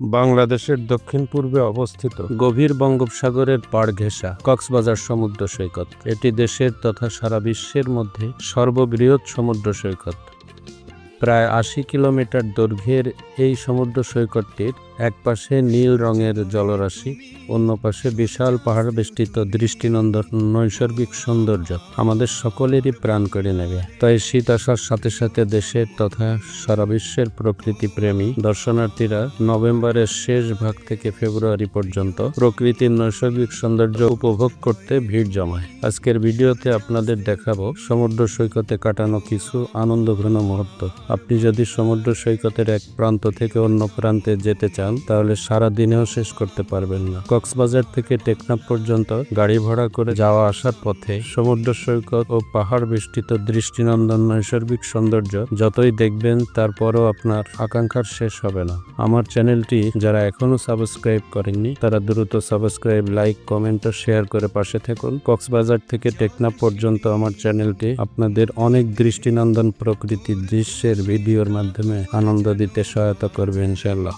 বাংলাদেশের দক্ষিণ পূর্বে অবস্থিত গভীর বঙ্গোপসাগরের পাড় ঘেঁষা কক্সবাজার সমুদ্র সৈকত। এটি দেশের তথা সারা বিশ্বের মধ্যে সর্ববৃহৎ সমুদ্র সৈকত। প্রায় আশি কিলোমিটার দৈর্ঘ্যের এই সমুদ্র সৈকতটির এক পাশে নীল রঙের জলরাশি, অন্য পাশে বিশাল পাহাড় বেষ্টিত দৃষ্টিনন্দন নৈসর্গিক সৌন্দর্য। আমাদের সকলেরই প্রাণ করে নেবে। তাই শীত আসার সাথে সাথে দেশের তথা সারা বিশ্বের প্রকৃতি প্রেমী দর্শনার্থীরা নভেম্বরের শেষ ভাগ থেকে ফেব্রুয়ারি পর্যন্ত প্রকৃতির নৈসর্গিক সৌন্দর্য উপভোগ করতে ভিড় জমায়। আজকের ভিডিওতে আপনাদের দেখাবো সমুদ্র সৈকতে কাটানো কিছু আনন্দঘন মুহূর্ত। আপনি যদি সমুদ্র সৈকতের এক প্রান্ত থেকে অন্য প্রান্তে যেতে চান, তাহলে সারা দিনেও শেষ করতে পারবেন না। কক্সবাজার থেকে টেকনাফ পর্যন্ত গাড়ি ভাড়া করে যাওয়া আসার পথে সমুদ্র সৈকত ও পাহাড় বেষ্টিত দৃষ্টিনন্দন নৈসর্গিক সৌন্দর্য যতই দেখবেন, তারপরও আপনার আকাঙ্ক্ষার শেষ হবে না। আমার চ্যানেলটি যারা এখনও সাবস্ক্রাইব করেননি, তারা দ্রুত সাবস্ক্রাইব, লাইক, কমেন্ট ও শেয়ার করে পাশে থাকুন। কক্সবাজার থেকে টেকনাফ পর্যন্ত আমার চ্যানেলটি আপনাদের অনেক দৃষ্টিনন্দন প্রকৃতির দৃশ্যের ভিডিওর মাধ্যমে আনন্দ দিতে সহায়তা করবে ইনশাল্লাহ